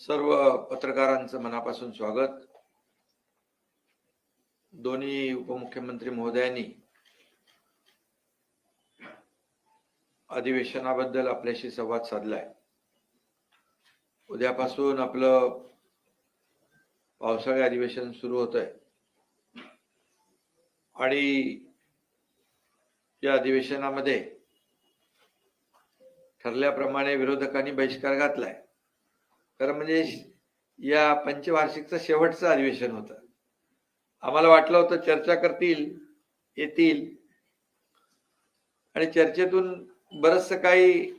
सर्व पत्रकारांचं मनापासून स्वागत. दोन्ही उपमुख्यमंत्री महोदयांनी अधिवेशनाबद्दल आपल्याशी संवाद साधलाय. उद्यापासून आपलं पावसाळी अधिवेशन सुरू होत आहे आणि या अधिवेशनामध्ये ठरल्याप्रमाणे विरोधकांनी बहिष्कार घातलाय. खरं म्हणजे या पंचवार्षिकचं शेवटचं अधिवेशन होतं. आम्हाला वाटलं होतं चर्चा करतील येतील. आणि चर्चेतून बरंचसं काही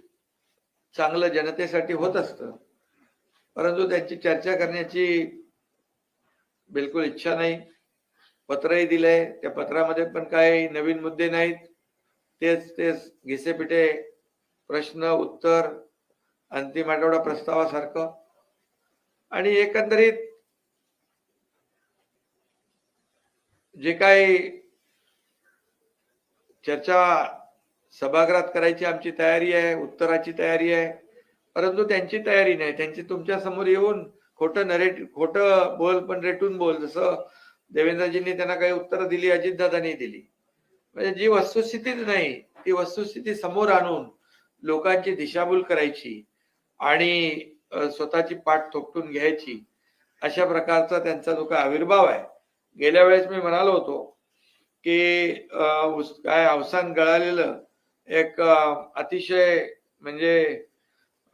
चांगलं जनतेसाठी होत असतं. परंतु त्यांची चर्चा करण्याची बिलकुल इच्छा नाही. पत्रही दिलंय. त्या पत्रामध्ये पण काही नवीन मुद्दे नाहीत. तेच तेच घिसेपिटे प्रश्न उत्तर अंतिम आठवडा प्रस्तावासारखं. आणि एकंदरीत जे काही चर्चा सभागृहात करायची आमची तयारी आहे उत्तराची तयारी आहे परंतु त्यांची तयारी नाही. त्यांची तुमच्यासमोर येऊन खोटं नरेट खोटं बोल पण रेटून बोल जसं देवेंद्रजींनी त्यांना काही उत्तरं दिली अजितदादांनी दिली. म्हणजे जी वस्तुस्थितीच नाही ती वस्तुस्थिती समोर आणून लोकांची दिशाभूल करायची आणि स्वतःची पाठ थोपटून घ्यायची. अशा प्रकारचा त्यांचा जो काय आविर्भाव आहे. गेल्या वेळेस मी म्हणालो होतो की काय अवसान गळालेलं एक अतिशय म्हणजे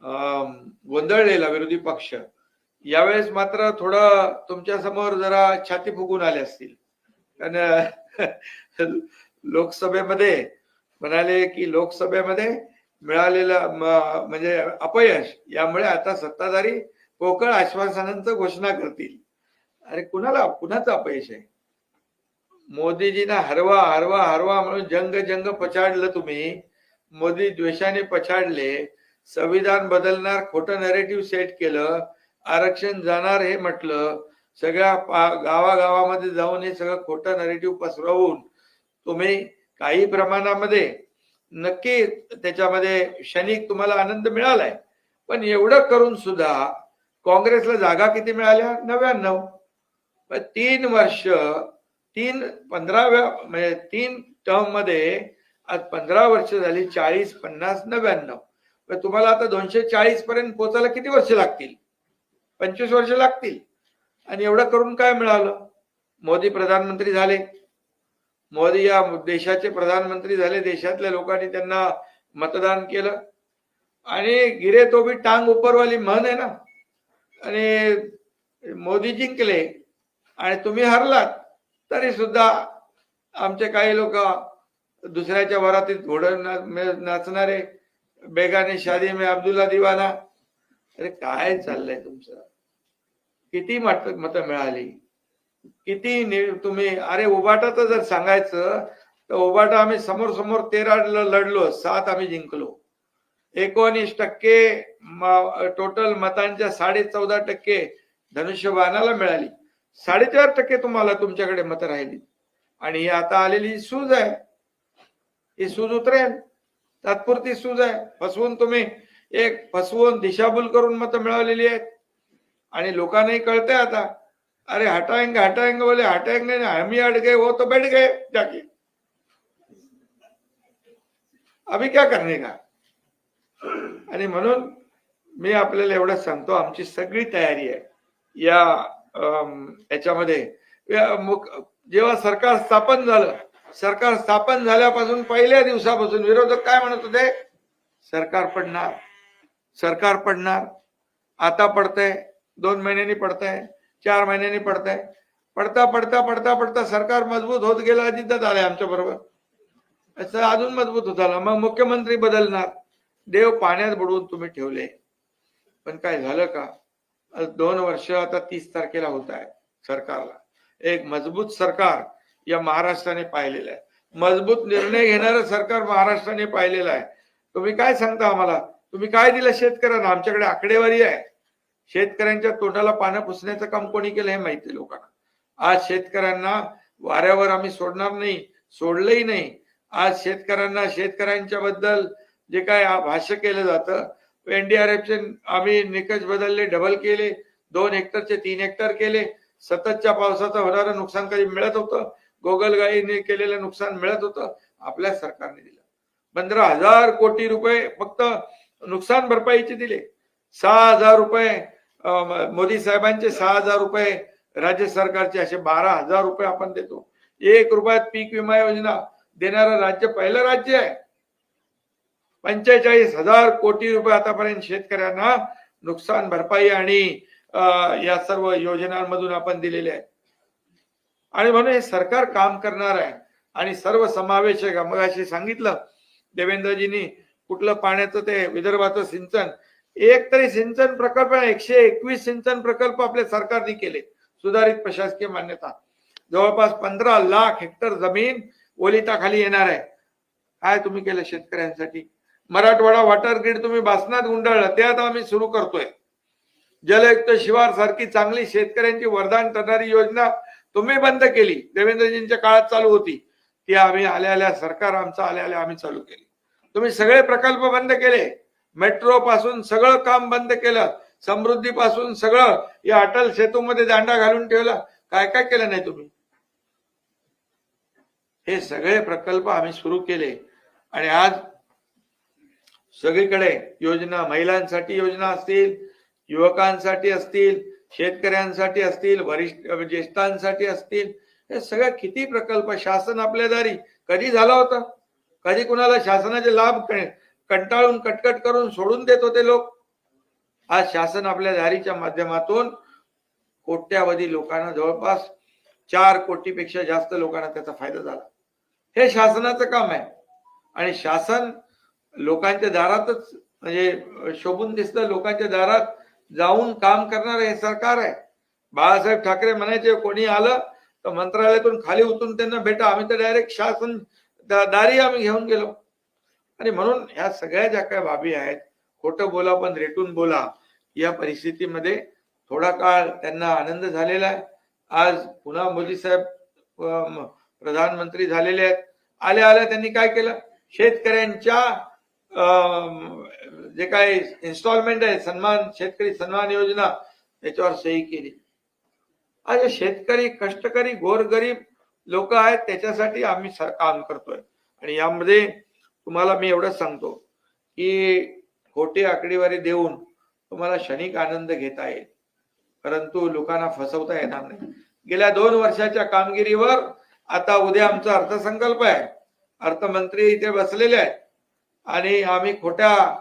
गोंधळलेला विरोधी पक्ष. यावेळेस मात्र थोडं तुमच्यासमोर जरा छाती फुगून आले असतील. कारण लोकसभेमध्ये म्हणाले की लोकसभेमध्ये मिळालेलं म्हणजे अपयश यामुळे आता सत्ताधारी पोकळ आश्वासनांचं घोषणा करतील. अरे कुणाला कुणाचं अपयश आहे? मोदीजीना हरवा हरवा हरवा म्हणून जंग जंग पछाडलं तुम्ही. मोदी द्वेषाने पछाडले. संविधान बदलणार खोटं नरेटिव्ह सेट केलं. आरक्षण जाणार हे म्हटलं. सगळ्या पा- गावागावामध्ये जाऊन हे सगळं खोटं नरेटिव्ह पसरवून तुम्ही काही प्रमाणामध्ये नक्की त्याच्यामध्ये क्षणिक तुम्हाला आनंद मिळालाय. पण एवढं करून सुद्धा काँग्रेसला जागा किती मिळाल्या? नव्याण्णव. तीन वर्ष तीन पंधराव्या म्हणजे तीन टर्ममध्ये आज पंधरा वर्ष झाली चाळीस पन्नास नव्याण्णव. तुम्हाला आता दोनशे चाळीस पर्यंत पोहोचायला किती वर्ष लागतील? पंचवीस वर्ष लागतील. आणि एवढं करून काय मिळालं? मोदी प्रधानमंत्री झाले. मोदी या देशाचे प्रधानमंत्री झाले. देशातल्या लोकांनी त्यांना मतदान केलं. आणि गिरे तो भी टांग उपरवाली म्हण आहे ना. आणि मोदी जिंकले आणि तुम्ही हरलात तरी सुद्धा आमचे काही लोक दुसऱ्याच्या वरातीत घोडं नाचणारे बेगाने शादी में अब्दुल्ला दिवाना. अरे काय चाललंय तुमचं? किती मत मतं मिळाली? किती नि- तुम्ही अरे उबाटाचं जर सांगायचं तर उबाटा आम्ही समोर समोर तेरा लढलो सात आम्ही जिंकलो. एकोणीस टक्के टोटल मतांच्या साडे चौदा टक्के धनुष्यबाणाला मिळाली. साडेचार टक्के तुम्हाला तुमच्याकडे मत राहिली. आणि ही आता आलेली सूज आहे. ही सूज उतरेल. तात्पुरती सूज आहे. फसवून तुम्ही एक फसवून दिशाभूल करून मतं मिळवलेली आहेत. आणि लोकांनाही कळतंय आता. अरे हटाएंगे हटाएंगे बोले हटाएंगे ना हम ही हट गए वो तो बैठ गए जाके। अभी क्या करने का? आणि म्हणून मी आपल्याला एवढं सांगतो आमची सगळी तयारी आहे. या याच्यामध्ये जेव्हा सरकार स्थापन झालं सरकार स्थापन झाल्यापासून पहिल्या दिवसापासून विरोधक काय म्हणत होते? सरकार पडणार. सरकार पडणार. आता पडतंय दोन महिन्यांनी पडतंय. चार महिन्यांनी पडताय. पडता पडता पडता पडता सरकार मजबूत होत गेला अजितदाद आले आमच्या बरोबर. असं अजून मजबूत होत आला. मग मुख्यमंत्री बदलणार. देव पाण्यात बुडवून तुम्ही ठेवले. पण काय झालं का? आज दोन वर्ष आता तीस तारखेला होत आहे सरकारला. एक मजबूत सरकार या महाराष्ट्राने पाहिलेलं आहे. मजबूत निर्णय घेणारं सरकार महाराष्ट्राने पाहिलेलं आहे. तुम्ही काय सांगता आम्हाला? तुम्ही काय दिलं शेतकऱ्यांना? आमच्याकडे आकडेवारी आहे. शेतकऱ्यांच्या तोंडाला पानं पुसण्याचं काम कोणी केलं हे माहिती आहे लोकांना. आज शेतकऱ्यांना वाऱ्यावर आम्ही सोडणार नाही सोडलंही नाही. आज शेतकऱ्यांना शेतकऱ्यांच्या बद्दल जे काय भाष्य केलं जातं एनडीआरएफचे आम्ही निकष बदलले डबल केले दोन हेक्टरचे तीन हेक्टर केले. सततच्या पावसाचं होणारं नुकसान कधी मिळत होतं? गोगलगाईने केलेलं नुकसान मिळत होतं? आपल्या सरकारने दिलं. पंधरा हजार कोटी रुपये फक्त नुकसान भरपाईचे दिले. सहा हजार रुपये मोदी साहेबांचे सहा हजार रुपये राज्य सरकारचे असे बारा हजार रुपये आपण देतो. एक रुपयात पीक विमा योजना देणारं राज्य पहिलं राज्य आहे. पंचेचाळीस हजार कोटी रुपये आतापर्यंत शेतकऱ्यांना नुकसान भरपाई आणि या सर्व योजनांमधून आपण दिलेले आहे आणि म्हणून हे सरकार काम करणार आहे. आणि सर्व समावेशक मग सांगितलं देवेंद्रजींनी कुठलं पाण्याचं ते विदर्भाचं सिंचन एक तरी सिंचन प्रकल्प एकशे एकवीस सिंचन प्रकल्प आपल्या सरकारने केले सुधारित प्रशासकीय मान्यता. जवळपास पंधरा लाख हेक्टर जमीन ओलिताखाली येणार आहे. काय तुम्ही केलं शेतकऱ्यांसाठी? मराठवाडा वॉटर ग्रीड तुम्ही बासनात गुंडाळलं ते आता आम्ही सुरू करतोय. जलयुक्त शिवार सारखी चांगली शेतकऱ्यांची वरदान ठरणारी योजना तुम्ही बंद केली. देवेंद्रजींच्या काळात चालू होती. ती आम्ही आल्या आल्या सरकार आमचं आल्या आल्या आम्ही चालू केली. तुम्ही सगळे प्रकल्प बंद केले. मेट्रो पासून सगळं काम बंद केलं समृद्धी पासून सगळं या अटल सेतूमध्ये दांडा घालून ठेवला. काय काय केलं नाही तुम्ही? हे सगळे प्रकल्प आम्ही सुरू केले. आणि आज सगळीकडे योजना महिलांसाठी योजना असतील युवकांसाठी असतील शेतकऱ्यांसाठी असतील वरिष्ठ ज्येष्ठांसाठी असतील हे सगळ्या किती प्रकल्प शासन आपल्या दारी. कधी झाला होता? कधी कुणाला शासनाचे लाभ कंटाळून कटकट करून सोडून देत होते लोक. आज शासन आपल्या दारीच्या माध्यमातून कोट्यावधी लोकांना जवळपास चार कोटीपेक्षा जास्त लोकांना त्याचा फायदा झाला. हे शासनाचं काम आहे. आणि शासन लोकांच्या दारातच म्हणजे शोभून दिसतं लोकांच्या दारात जाऊन काम करणार हे सरकार आहे. बाळासाहेब ठाकरे म्हणायचे कोणी आलं तर मंत्रालयातून खाली उतरून त्यांना भेटा. आम्ही तर डायरेक्ट शासन दारी आम्ही घेऊन गेलो. आणि म्हणून ह्या सगळ्या ज्या काही बाबी आहेत खोटं बोला पण रेटून बोला या परिस्थितीमध्ये थोडा काळ त्यांना आनंद झालेला आहे. आज पुन्हा मोदी साहेब प्रधानमंत्री झालेले आहेत. आल्या आल्या त्यांनी काय केलं? शेतकऱ्यांच्या अं, जे काही इन्स्टॉलमेंट आहे सन्मान शेतकरी सन्मान योजना त्याच्यावर सही केली. आज शेतकरी कष्टकरी गोरगरीब लोक आहेत त्याच्यासाठी आम्ही काम करतोय. आणि यामध्ये तुम्हाला मी एवढंच सांगतो की खोटी आकडेवारी देऊन तुम्हाला क्षणिक आनंद घेता येईल. परंतु लोकांना फसवता येणार नाही. गेल्या दोन वर्षाच्या कामगिरीवर आता उद्या आमचा अर्थसंकल्प आहे. अर्थमंत्री इथे बसलेले आहेत. आणि आम्ही खोट्या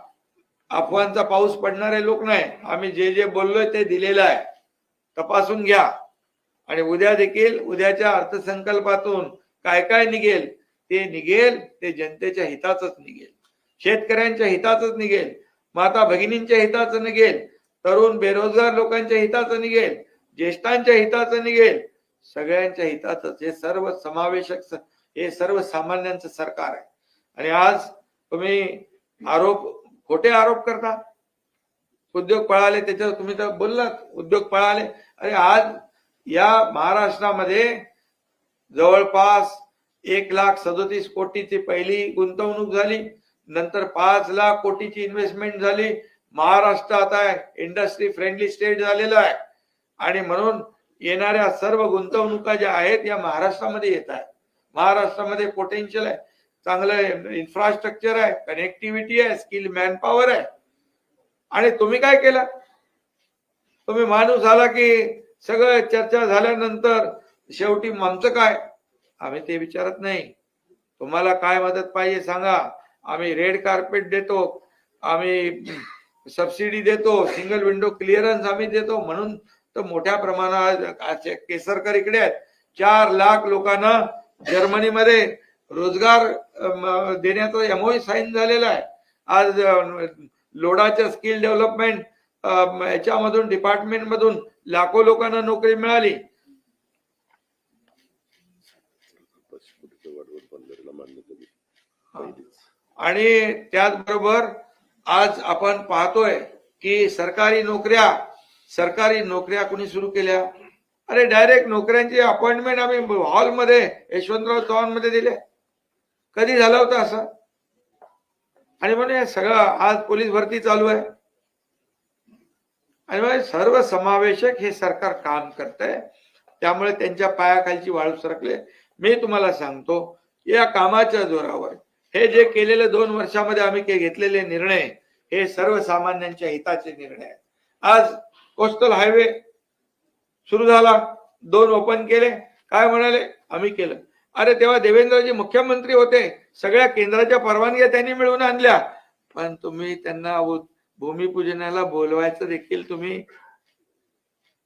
अफवांचा पाऊस पडणारे लोक नाही. आम्ही जे जे बोललोय ते दिलेलं आहे. तपासून घ्या. आणि उद्या देखील उद्याच्या अर्थसंकल्पातून काय काय निघेल ते निघेल ते जनतेच्या हिताचंच निघेल. शेतकऱ्यांच्या हिताचंच निघेल. माता भगिनींच्या हिताचं निघेल. तरुण बेरोजगार लोकांच्या हिताचं निघेल. ज्येष्ठांच्या हिताचं निघेल. सगळ्यांच्या हिताचंच. हे सर्व समावेशक हे सर्व सामान्यांचं सरकार आहे. आणि आज तुम्ही आरोप खोटे आरोप करता. उद्योग पळाले त्याच्यावर तुम्ही तर बोललात. उद्योग पळाले. अरे आज या महाराष्ट्रामध्ये जवळपास एक लाख सदोतीस कोटीची पहिली गुंतवणूक झाली. नंतर पाच लाख कोटीची इन्व्हेस्टमेंट झाली. महाराष्ट्र आता इंडस्ट्री फ्रेंडली स्टेट झालेला आहे. आणि म्हणून येणाऱ्या सर्व गुंतवणुका ज्या आहेत या महाराष्ट्रामध्ये येत आहेत. महाराष्ट्रामध्ये पोटेन्शियल आहे. चांगलं इन्फ्रास्ट्रक्चर आहे. कनेक्टिव्हिटी आहे. स्किल मॅनपॉवर आहे. आणि तुम्ही काय केलं? तुम्ही माणूस आला की सगळं चर्चा झाल्यानंतर शेवटी आमचं काय? आम्ही ते विचारत नाही. तुम्हाला काय मदत पाहिजे सांगा. आम्ही रेड कार्पेट देतो. आम्ही सबसिडी देतो. सिंगल विंडो क्लिअरन्स आम्ही देतो. म्हणून तर मोठ्या प्रमाणात केसरकर इकडे आहेत. चार लाख लोकांना जर्मनीमध्ये रोजगार देण्याचं देण्याचा एमओ साईन झालेला आहे. आज लोडाच्या स्किल डेव्हलपमेंट याच्यामधून डिपार्टमेंट मधून लाखो लोकांना नोकरी मिळाली. आणि त्याचबरोबर आज आपण पाहतोय की सरकारी नोकऱ्या सरकारी नोकऱ्या कुणी सुरू केल्या? अरे डायरेक्ट नोकऱ्यांची अपॉइंटमेंट आम्ही हॉलमध्ये यशवंतराव चव्हाणमध्ये दिले. कधी झालं होतं असं? आणि म्हणून सगळं आज पोलीस भरती चालू आहे. आणि मग सर्व समावेशक हे सरकार काम करत आहे त्यामुळे त्यांच्या पायाखालची वाळू सरकले. मी तुम्हाला सांगतो या कामाच्या जोरावर. हे जे केलेले दोन वर्षामध्ये आम्ही घेतलेले निर्णय हे सर्वसामान्यांच्या हिताचे निर्णय आहेत. आज कोस्टल हायवे सुरू झाला. दोन ओपन केले. काय म्हणाले? आम्ही केलं. अरे तेव्हा देवेंद्रजी मुख्यमंत्री होते. सगळ्या केंद्राच्या परवानग्या त्यांनी मिळवून आणल्या. पण तुम्ही त्यांना भूमिपूजनाला बोलवायचं देखील तुम्ही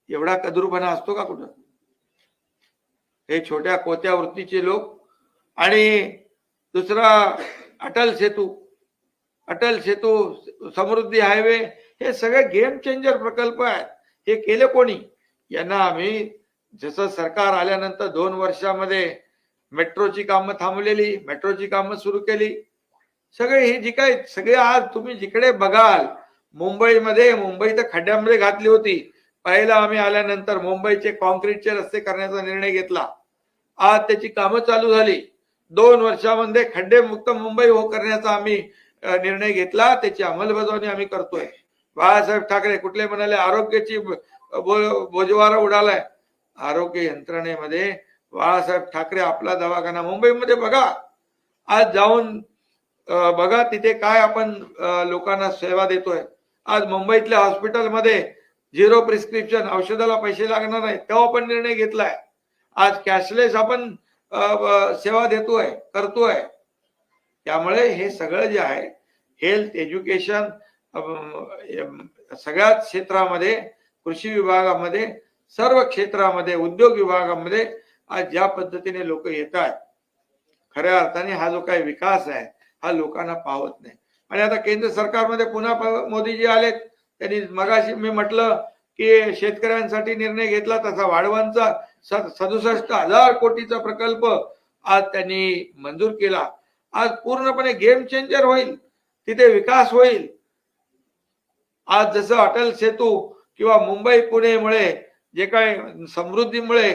एवढा कदरूपणा असतो का कुठं? हे छोट्या कोत्या वृत्तीचे लोक आणि दुसरा अटल सेतू अटल सेतू समृद्धी हायवे हे सगळे गेम चेंजर प्रकल्प आहेत. हे केले कोणी? यांना आम्ही जसं सरकार आल्यानंतर दोन वर्षामध्ये मेट्रोची कामं थांबलेली मेट्रोची कामं सुरू केली. सगळे हे जी काय सगळे आज तुम्ही जिकडे बघाल मुंबईमध्ये मुंबई तर खड्ड्यामध्ये घातली होती. पहिला आम्ही आल्यानंतर मुंबईचे कॉन्क्रीटचे रस्ते करण्याचा निर्णय घेतला. आज त्याची कामं चालू झाली. दोन वर्षामध्ये खड्डे मुक्त मुंबई हो करण्याचा आम्ही निर्णय घेतला. त्याची अंमलबजावणी आम्ही करतोय. बाळासाहेब ठाकरे कुठले म्हणाले आरोग्याची बोजवारा उडालाय. आरोग्य यंत्रणेमध्ये बाळासाहेब ठाकरे आपला दवाखाना मुंबईमध्ये बघा. आज जाऊन बघा तिथे काय आपण लोकांना सेवा देतोय. आज मुंबईतल्या हॉस्पिटलमध्ये झिरो प्रिस्क्रिप्शन औषधाला पैसे लागणार नाही तेव्हा पण निर्णय घेतलाय. आज कॅशलेस आपण सेवा देतोय करतोय. त्यामुळे हे सगळं जे आहे हेल्थ एज्युकेशन सगळ्याच क्षेत्रामध्ये कृषी विभागामध्ये सर्व क्षेत्रामध्ये उद्योग विभागामध्ये आज ज्या पद्धतीने लोक येत आहेत खऱ्या अर्थाने हा जो काही विकास आहे हा लोकांना पावत नाही. आणि आता केंद्र सरकारमध्ये पुन्हा मोदीजी आलेत. त्यांनी मगाशी मी म्हटलं की शेतकऱ्यांसाठी निर्णय घेतला तसा वाढवांचा. सदुसष्ट हजार कोटीचा प्रकल्प आज त्यांनी मंजूर केला. आज पूर्णपणे गेम चेंजर होईल. तिथे विकास होईल. आज जसं अटल सेतू किंवा मुंबई पुणेमुळे जे काय समृद्धीमुळे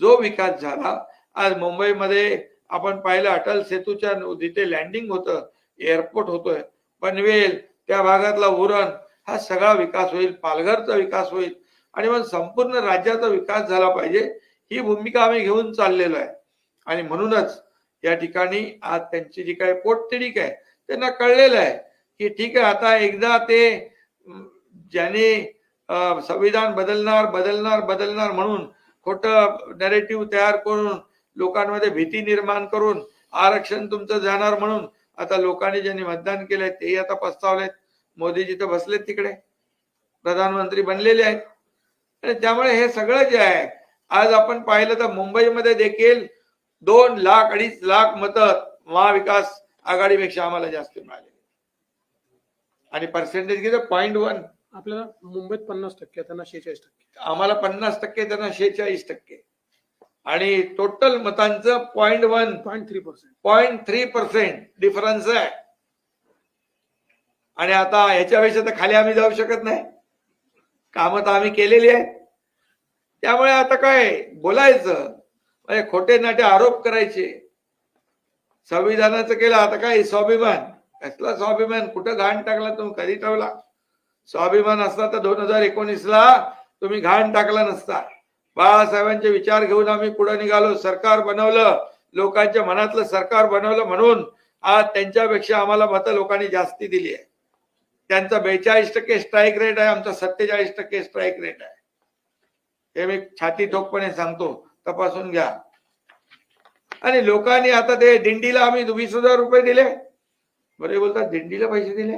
जो विकास झाला आज मुंबईमध्ये आपण पाहिलं अटल सेतूच्या जिथे लँडिंग होतं एअरपोर्ट होतोय. पनवेल त्या भागातला उरण हा सगळा विकास होईल. पालघरचा विकास होईल. आणि मग संपूर्ण राज्याचा विकास झाला पाहिजे ही भूमिका आम्ही घेऊन चाललेलो आहे. आणि म्हणूनच या ठिकाणी आज त्यांची जी काही पोटतिडीक आहे त्यांना कळलेलं आहे की ठीक आहे आता एकदा ते ज्याने संविधान बदलणार बदलणार बदलणार म्हणून खोटं नॅरेटिव्ह तयार करून लोकांमध्ये भीती निर्माण करून आरक्षण तुमचं जाणार म्हणून आता लोकांनी ज्यांनी मतदान केलंय तेही आता पस्तावलेत. मोदीजी तर बसलेत तिकडे. प्रधानमंत्री बनलेले आहेत. त्यामुळे हे सगळं जे आहे आज आपण पाहिलं तर मुंबईमध्ये देखील दोन लाख अडीच लाख मत महाविकास आघाडीपेक्षा आम्हाला जास्त मिळाले. आणि पर्सेंटेज किती? पॉईंट वन आपल्याला मुंबईत पन्नास टक्के त्यांना शेहेचाळीस टक्के. आम्हाला पन्नास टक्के त्यांना शेहेचाळीस टक्के. आणि टोटल मतांचं point one point three percent point three percent difference आहे. आणि आता ह्याच्यापेक्षा तर खाली आम्ही जाऊ शकत नाही. कामं तर आम्ही केलेली आहे त्यामुळे आता काय बोलायचं? म्हणजे खोटे नाटे आरोप करायचे. संविधानाचं केलं आता काय स्वाभिमान? कसला स्वाभिमान? कुठं घाण टाकला तुम्ही? कधी ठेवला? स्वाभिमान असला तर दोन हजार एकोणीसला तुम्ही घाण टाकला नसता. बाळासाहेबांचे विचार घेऊन आम्ही पुढे निघालो सरकार बनवलं लोकांच्या मनातलं सरकार बनवलं म्हणून आज त्यांच्यापेक्षा आम्हाला मतं लोकांनी जास्ती दिली आहे त्यांचा बेचाळीस टक्के स्ट्राईक रेट आहे आमचा सत्तेचाळीस टक्के स्ट्राईक रेट आहे. हे मी छाती ठोकपणे सांगतो तपासून घ्या. आणि लोकांनी आता ते दिंडीला आम्ही वीस हजार रुपये दिले. बरे बोलतात दिंडीला पैसे दिले.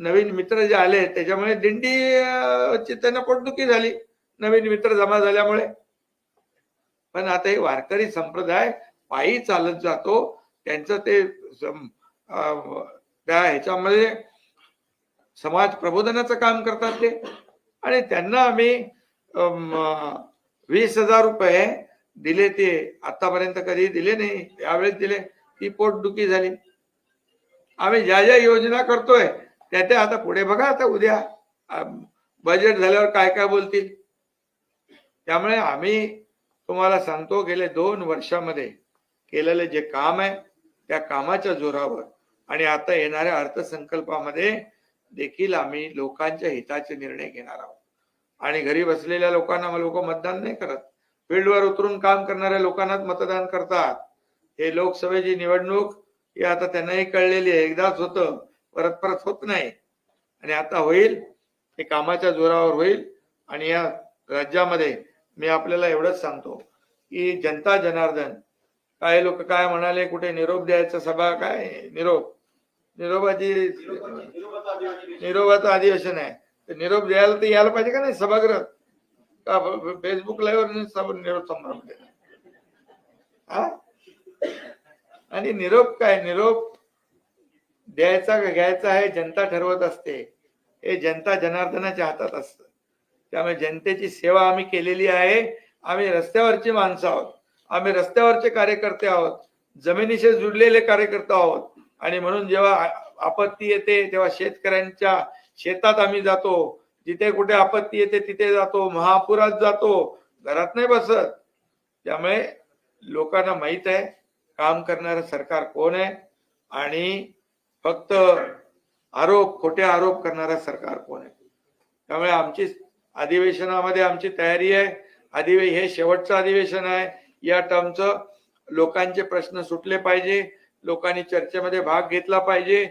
नवीन मित्र जे आले त्याच्यामुळे दिंडी ची त्यांना पोटदुखी झाली. नवीन मित्र जमा झाल्यामुळे. पण आता हे वारकरी संप्रदाय पायी चालत जातो. त्यांचं ते त्या ह्याच्यामध्ये समाज प्रबोधनाचं काम करतात ते. आणि त्यांना आम्ही वीस हजार रुपये दिले ते आतापर्यंत कधी दिले नाही. यावेळेस दिले. ती पोटदुखी झाली. आम्ही ज्या ज्या योजना करतोय त्या त्या आता पुढे बघा आता उद्या. बजेट झाल्यावर काय काय बोलतील. त्यामुळे आम्ही तुम्हाला सांगतो गेले दोन वर्षामध्ये केलेले जे काम आहे त्या कामाच्या जोरावर. आणि आता येणाऱ्या अर्थसंकल्पामध्ये देखील आम्ही लोकांच्या हिताचे निर्णय घेणार आहोत. आणि घरी बसलेल्या लोकांना लोक मतदान नाही करत. फील्डवर उतरून काम करणाऱ्या लोकांनाच मतदान करतात. हे लोकसभेची निवडणूक ही आता त्यांनाही कळलेली आहे. एकदाच होतं. परत परत होत नाही. आणि आता होईल. हे कामाच्या जोरावर होईल. आणि या राज्यामध्ये मी आपल्याला एवढंच सांगतो की जनता जनार्दन. काही लोक काय म्हणाले कुठे निरोप द्यायचा सभा काय? निरोप. निरोपाची निरोबाचं अधिवेशन आहे. तर निरोप द्यायला तर यायला पाहिजे का नाही सभागृहात? का फेसबुक लाईव्ह निरोप संभ्रम देणार? आणि निरोप काय? निरोप द्यायचा का घ्यायचा आहे जनता ठरवत असते. हे जनता जनार्दनाच्या हातात असतं. त्यामुळे जनतेची सेवा आम्ही केलेली आहे. आम्ही रस्त्यावरची माणसं आहोत. आम्ही रस्त्यावरचे कार्यकर्ते आहोत. जमिनीशी जुडलेले कार्यकर्ते आहोत. आणि म्हणून जेव्हा आपत्ती येते तेव्हा शेतकऱ्यांच्या शेतात आम्ही जातो. जिथे कुठे आपत्ती येते तिथे जातो. महापुरात जातो. घरात नाही बसत. त्यामुळे लोकांना माहीत आहे काम करणारं सरकार कोण आहे आणि फक्त आरोप खोटे आरोप करणारं सरकार कोण आहे? त्यामुळे आमची अधिवेशनामध्ये आमची तयारी आहे. अधिवे हे शेवटचं अधिवेशन आहे. या टर्मचं लोकांचे प्रश्न सुटले पाहिजे. लोकांनी चर्चेमध्ये भाग घेतला पाहिजे.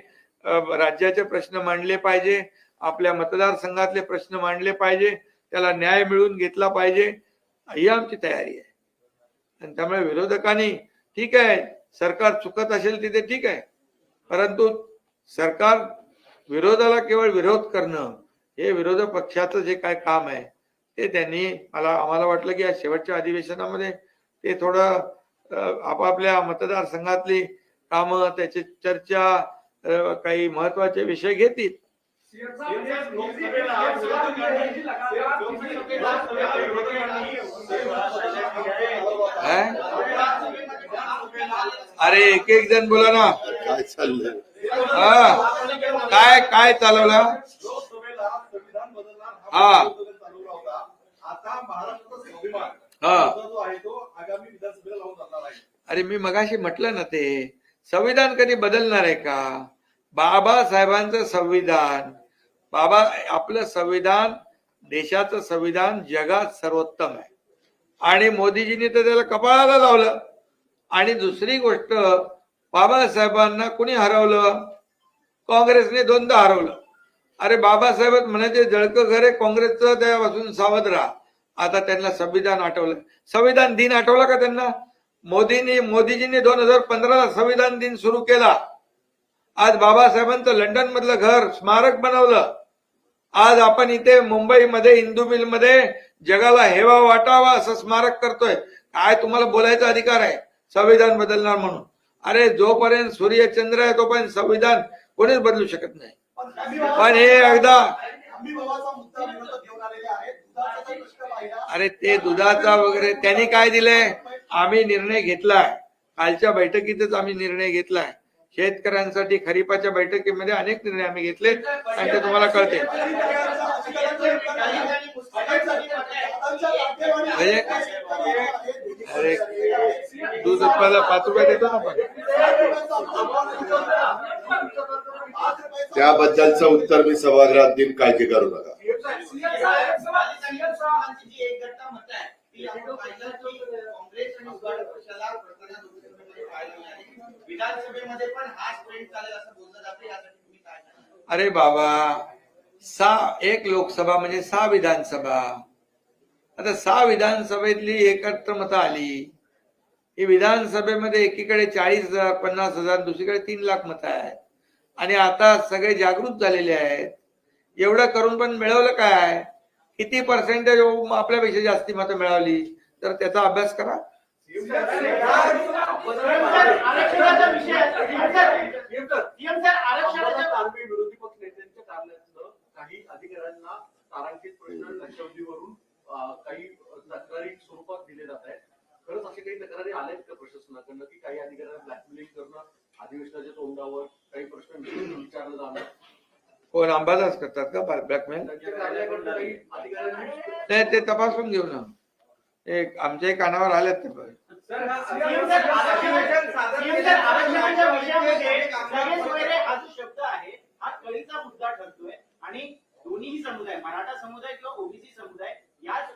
राज्याचे प्रश्न मांडले पाहिजे. आपल्या मतदारसंघातले प्रश्न मांडले पाहिजे. त्याला न्याय मिळवून घेतला पाहिजे. ही आमची तयारी आहे. आणि त्यामुळे विरोधकांनी ठीक आहे सरकार चुकत असेल तिथे ठीक आहे. परंतु सरकार विरोधाला केवळ विरोध करणं हे विरोध पक्षाचं जे काय काम आहे ते त्यांनी मला आम्हाला वाटलं की या शेवटच्या अधिवेशनामध्ये ते थोडं आपापल्या मतदारसंघातली कामं त्याची चर्चा काही महत्त्वाचे विषय घेतील? अरे एक एक जण बोला ना. काय चाललंय? हा. काय काय चालवलं? हा. आता महाराष्ट्राचा स्वाभिमान हा. जो आहे तो आगामी विधानसभेला लावून जाणार आहे. अरे मी मगाशी म्हटलं ना ते संविधान कधी बदलणार आहे का? बाबासाहेबांचं संविधान. बाबा आपलं संविधान देशाचं संविधान जगात सर्वोत्तम आहे. आणि मोदीजींनी तर त्याला कपाळाला लावलं. आणि दुसरी गोष्ट बाबासाहेबांना कुणी हरवलं? काँग्रेसने दोनदा हरवलं. अरे बाबासाहेब म्हणायचे जळकं घर आहे काँग्रेसचं त्यापासून सावध राहा. आता त्यांना संविधान आठवलं. संविधान दिन आठवला का त्यांना? मोदींनी मोदीजींनी दोन हजार पंधराला संविधान दिन सुरू केला. आज बाबासाहेबांचं लंडन मधलं घर स्मारक बनवलं. आज आपण इथे मुंबईमध्ये इंदू मिलमध्ये जगाला हेवा वाटावा असं स्मारक करतोय. काय तुम्हाला बोलायचा अधिकार आहे? संविधान बदलणार म्हणून. अरे जोपर्यंत सूर्य चंद्र आहे तोपर्यंत संविधान कोणीच बदलू शकत नाही. पण हे एकदा अरे ते दुधाचा वगैरे त्यांनी काय दिलंय? आम्ही निर्णय घेतलाय. कालच्या बैठकीतच आम्ही निर्णय घेतलाय. शेतकऱ्यांसाठी खरीपाच्या बैठकीमध्ये अनेक निर्णय आम्ही घेतले आणि ते तुम्हाला कळते म्हणजे अरे दूध उत्पादक पाच रुपये देतो ना आपण. त्याबद्दलचं उत्तर मी सभागृहात देईन काळजी करू नका विधानसभेमध्ये पण हाच ट्रेंड चालेल असं बोललं जातं यासाठी तुम्ही काय सांगाल? अरे बाबा सहा एक लोकसभा म्हणजे सहा विधानसभा. आता सहा विधानसभेतली एकत्र मतं आली. ही विधानसभेमध्ये एकीकडे चाळीस हजार पन्नास हजार दुसरीकडे तीन लाख मतं आहेत. आणि आता सगळे जागृत झालेले आहेत. एवढं करून पण मिळवलं काय? किती पर्सेंटेज आपल्यापेक्षा जास्ती मतं मिळवली तर त्याचा अभ्यास करा. आरक्षणाचा विषय आरक्षणाच्या विरोधी पक्ष नेत्यांच्या काही अधिकाऱ्यांना तारांकित प्रश्न लक्षवेधीवरून अं, काही तक्रारी स्वरूपात दिले जात आहेत. खरंच असे काही तक्रारी आल्यात का प्रशासनाकडनं की काही अधिकाऱ्यांना ब्लॅकमेलिंग करणं अधिवेशनाच्या तोंडावर काही प्रश्न विचारलं जाणं? कोण अंबादास करतात का ब्लॅकमेल नाही ते तपासून घेऊ ना एक आमच्याही कानावर आलेत ते हा हा मुद्दा ठरतोय आणि समुदाय मराठा समुदाय किंवा ओबीसी समुदाय याच.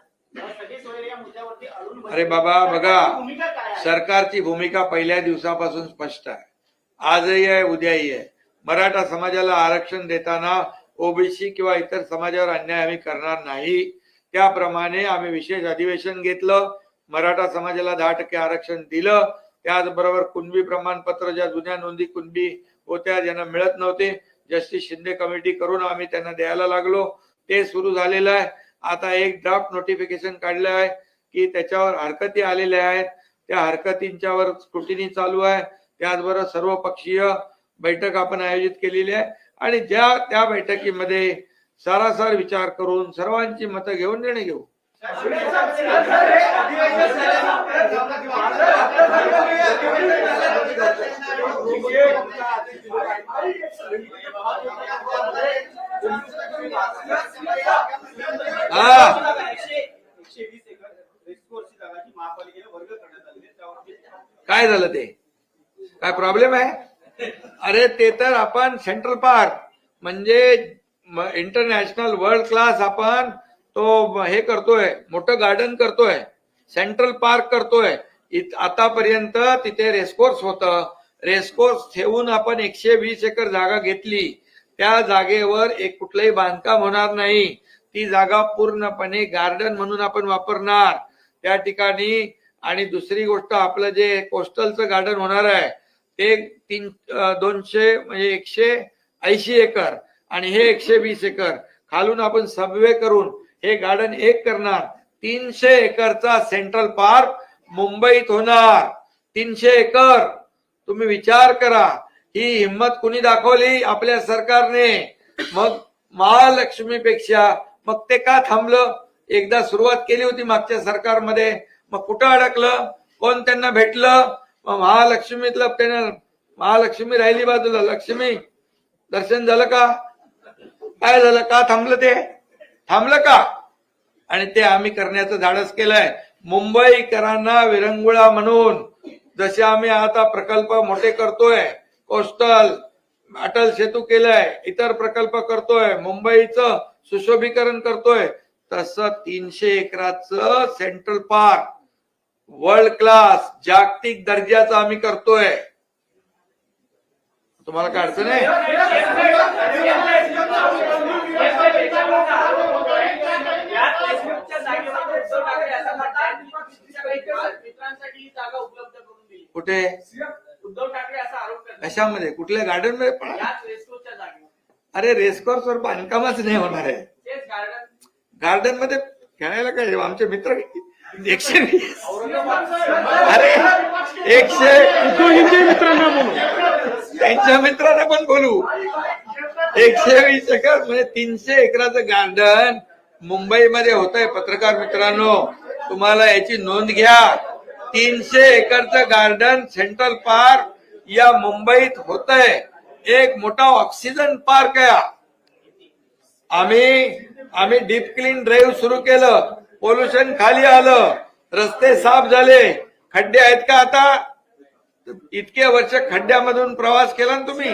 अरे बाबा, बघा. सरकारची भूमिका पहिल्या दिवसापासून स्पष्ट आहे आजही आहे उद्याही आहे मराठा समाजाला आरक्षण देताना ओबीसी किंवा इतर समाजावर अन्याय आम्ही करणार नाही त्याप्रमाणे आम्ही विशेष अधिवेशन घेतलं मराठा समाजाला दहा टक्के आरक्षण दिलं. त्याचबरोबर कुणबी प्रमाणपत्र ज्या जुन्या नोंदी कुणबी होत्या ज्यांना मिळत नव्हते जस्टिस शिंदे कमिटी करून आम्ही त्यांना द्यायला लागलो. ते सुरू झालेलं आहे. आता एक ड्राफ्ट नोटिफिकेशन काढलं आहे की त्याच्यावर हरकती आलेल्या आहेत. त्या हरकतींच्यावर स्क्रुटिनी चालू आहे. त्याचबरोबर सर्व पक्षीय बैठक आपण आयोजित केलेली आहे. आणि ज्या त्या बैठकीमध्ये सारासार विचार करून सर्वांची मतं घेऊन निर्णय घेऊ. हा. काय झालं ते? काय प्रॉब्लेम आहे? अरे ते तर आपण सेंट्रल पार्क म्हणजे इंटरनॅशनल वर्ल्ड क्लास आपण तो हे करतोय मोठं गार्डन करतोय सेंट्रल पार्क करतोय. आतापर्यंत तिथे रेसकोर्स होतं. रेसकोर्स ठेवून आपण एकशे वीस एकर जागा घेतली. त्या जागेवर एक कुठलंही बांधकाम होणार नाही. ती जागा पूर्णपणे गार्डन म्हणून आपण वापरणार. त्या ठिकाणी आणि दुसरी गोष्ट आपलं जे कोस्टलचं गार्डन होणार आहे ते तीन दोनशे म्हणजे एकशे ऐंशी एकर. आणि हे एकशे वीस एकर खालून आपण सबवे करून हे गार्डन एक करणार. तीनशे एकरचा सेंट्रल पार्क मुंबईत होणार. तीनशे एकर. तुम्ही विचार करा. ही हिंमत कुणी दाखवली? आपल्या सरकारने. मग महालक्ष्मीपेक्षा मग ते का थांबलं? एकदा सुरुवात केली होती मागच्या सरकारमध्ये. मग कुठं अडकलं? कोण त्यांना भेटलं? मग महालक्ष्मीतलं त्यांना महालक्ष्मी राहिली बाजूला. लक्ष्मी दर्शन झालं का? काय झालं? का थांबलं ते? थांबलं का? आणि ते आम्ही करण्याचं धाडस केलंय. मुंबईकरांना विरंगुळा म्हणून जसे आम्ही आता प्रकल्प मोठे करतोय कोस्टल अटल सेतू केलाय इतर प्रकल्प करतोय मुंबईचं सुशोभीकरण करतोय तसं तीनशे एकराचं सेंट्रल पार्क वर्ल्ड क्लास जागतिक दर्जाचं आम्ही करतोय. तुम्हाला काय अडचण आहे? कुठे? उद्धव ठाकरे असा आरोप कशामध्ये? कुठल्या गार्डनमध्ये पण? अरे रेसकोर्स वर बांधकामच नाही होणार आहे. गार्डनमध्ये खेळायला काय? आमचे मित्र एकशे वीस. अरे एकशे मित्रांना बोलू. त्यांच्या मित्रांना पण बोलू. एकशे वीस एकर म्हणजे तीनशे एकराचं गार्डन मुंबईमध्ये होत आहे पत्रकार मित्रांनो तुम्हाला याची नोंद घ्या. तीनशे एकरचं गार्डन सेंट्रल पार्क या मुंबईत होत आहे एक मोठा ऑक्सिजन पार्क आहे आम्ही आम्ही डीप क्लीन ड्राईव्ह सुरू केलं. पोल्युशन खाली आलं. रस्ते साफ झाले. खड्डे आहेत का आता? इतके वर्ष खड्ड्यामधून प्रवास केला ना तुम्ही?